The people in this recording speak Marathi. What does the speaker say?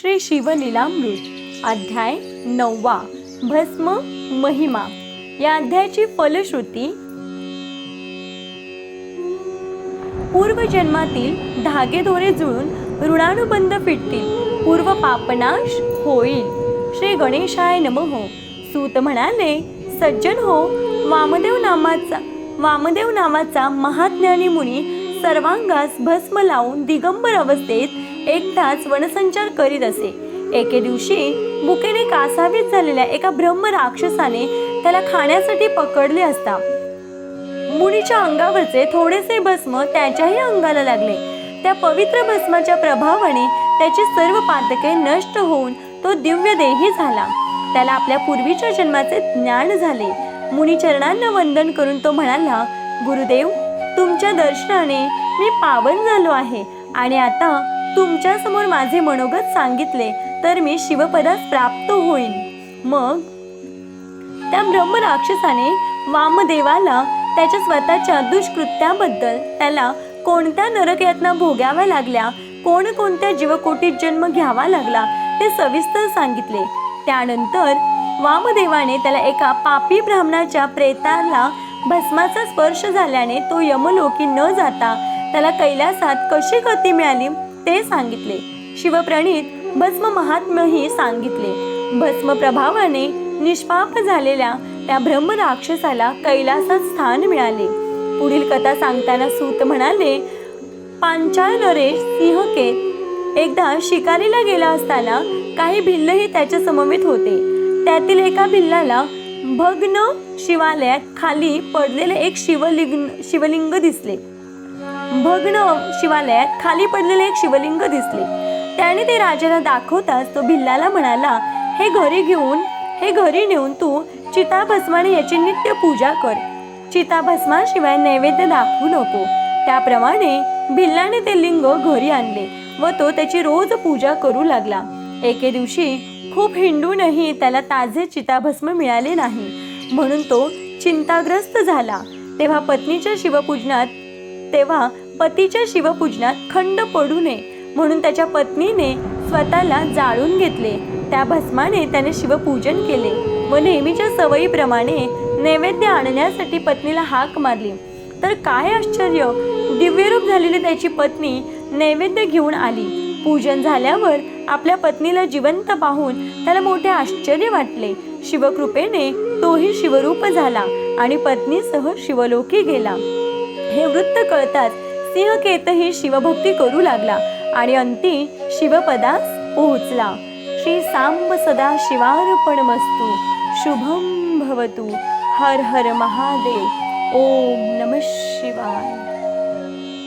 श्री शिवलीलामृत अध्याय नववा भस्म महिमा. या अध्यायाची फलश्रुती. पूर्वजन्मातील धागेदोरे जुळून ऋणानुबंध फिटतील. पूर्व पापनाश होईल. श्री गणेशाय नमः. सूत म्हणाले सज्जन हो वामदेव नामाचा वामदेव नावाचा महाज्ञानी मुनी सर्वांगास भस्म लावून दिगंबर अवस्थेत एकटाच वनसंचार करीत असे. एके दिवशी बुकेने कासावीत झालेल्या एका ब्रह्म राक्षसाने त्याला खाण्यासाठी पकडले असता. मुनीच्या अंगावरचे थोडेसे भस्म त्याच्याही अंगाला लागले. त्या पवित्र भस्माच्या प्रभावाने त्याची सर्व पातके नष्ट होऊन तो दिव्य देही झाला. त्याला आपल्या पूर्वीच्या जन्माचे ज्ञान झाले. मुनी चरणांना वंदन करून तो म्हणाला गुरुदेव तुमच्या दर्शनाने मी पावन झालो आहे आणि आता तुमच्यासमोर माझे मनोगत सांगितले तर मी शिवपदास प्राप्त होईल मग? त्या ब्रह्म राक्षसाने वामदेवाला त्याच्या स्वतःच्या दुष्कृत्याबद्दल त्याला कोणत्या नरकयातना भोगाव्या लागल्या कोणकोणत्या जीवकोटीत जन्म घ्यावा लागला ते सविस्तर सांगितले. त्यानंतर वामदेवाने त्याला एका पापी ब्राह्मणाच्या प्रेताला भस्माचा स्पर्श झाल्याने तो यमलोकी न जाता त्याला कैलासात कशी गती मिळाली? ते सांगितले. शिवप्रणीत भस्म महात्म्यही सांगितले. भस्म प्रभावाने निष्पाप झालेल्या त्या ब्रह्म राक्षसाला कैलासात स्थान मिळाले. पुढील कथा सांगताना सूत म्हणाले पांचाळ नरेश सिंहकेत एकदा शिकारीला गेला असताना काही भिल्लही त्याच्या समवेत होते. त्यातील एका भिल्लाला भग्न शिवालयात खाली पडलेले एक शिवलिंग शिवलिंग दिसले. भग्न शिवालयात खाली पडलेले एक शिवलिंग दिसले. त्याने ते राजाला दाखवताच तो भिल्लाला म्हणाला हे घरी घेऊन हे घरी नेऊन तू चिताभस्माने याची नित्य पूजा कर. चिताभस्माशिवाय नैवेद्य दाखवू नको. त्याप्रमाणे भिल्लाने ते लिंग घरी आणले व तो त्याची रोज पूजा करू लागला. एके दिवशी खूप हिंडूनही त्याला ताजे चिताभस्म मिळाले नाही. म्हणून तो चिंताग्रस्त झाला. तेव्हा पत्नीच्या शिवपूजनात तेव्हा पतीच्या शिवपूजनात खंड पडू नये म्हणून त्याच्या पत्नीने स्वतःला जाळून घेतले. त्या भस्माने त्याने शिवपूजन केले व नेहमीच्या सवयीप्रमाणे नैवेद्य आणण्यासाठी पत्नीला हाक मारली. तर काय आश्चर्य! दिव्यरूप झालेली त्याची पत्नी नैवेद्य घेऊन आली. पूजन झाल्यावर आपल्या पत्नीला जिवंत पाहून त्याला मोठे आश्चर्य वाटले. शिवकृपेने तोही शिवरूप झाला आणि पत्नीसह शिवलोकी गेला. हे वृत्त कळताच सिंहकेतही शिवभक्ती करू लागला आणि अंती शिवपदास पोहोचला. श्री सांब सदा शिवार्पणमस्तु. शुभम भवतु. हर हर महादेव. ओम नम शिवाय.